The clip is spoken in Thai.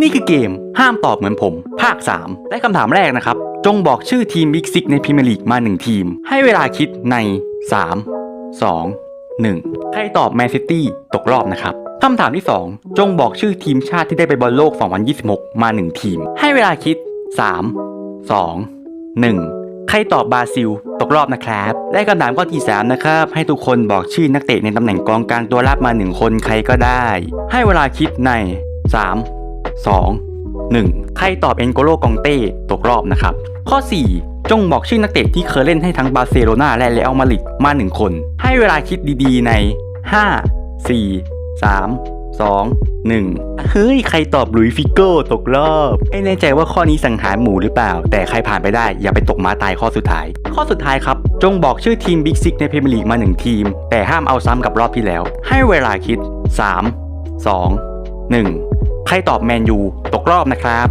นี่คือเกมห้ามตอบเหมือนผม ภาค 3 และคำถามแรกนะครับ จงบอกชื่อทีมบิ๊กซิกในพรีเมียร์ลีกมา 1 ทีม ให้เวลาคิดใน 3 2 1 ใครตอบแมนซิตี้ตกรอบนะครับคำถามที่ 2 จงบอกชื่อทีมชาติที่ได้ไปบอลโลก 2026 มา 1 ทีม ให้เวลาคิด 3 2 1ใครตอบบราซิล ตกรอบนะครับ และคำถามข้อที่ 3 นะครับ ให้ทุกคนบอกชื่อนักเตะในตำแหน่งกองกลางตัวรับมา 1 คนใครก็ได้ ให้เวลาคิดใน 3 2 1 ใครตอบเอ็นโกโลกองเต้ตกรอบนะครับ ข้อ 4 จงบอกชื่อนักเตะที่เคยเล่นให้ทั้งบาร์เซโลนาและเรอัลมาดริดมา 1 คน ให้เวลาคิดดีๆใน 5 4 3 2 1 เฮ้ย ใครตอบหลุยฟิโก้ตกรอบ ไม่แน่ใจว่าข้อนี้สังหารหมูหรือเปล่า แต่ใครผ่านไปได้อย่าไปตกม้าตายข้อสุดท้าย ข้อสุดท้ายครับ จงบอกชื่อทีมบิ๊กซิกในพรีเมียร์ลีกมา 1 ทีม แต่ห้ามเอาซ้ำกับรอบที่แล้ว ให้เวลาคิด 3 2 1 ใครตอบแมนยูตกรอบนะครับ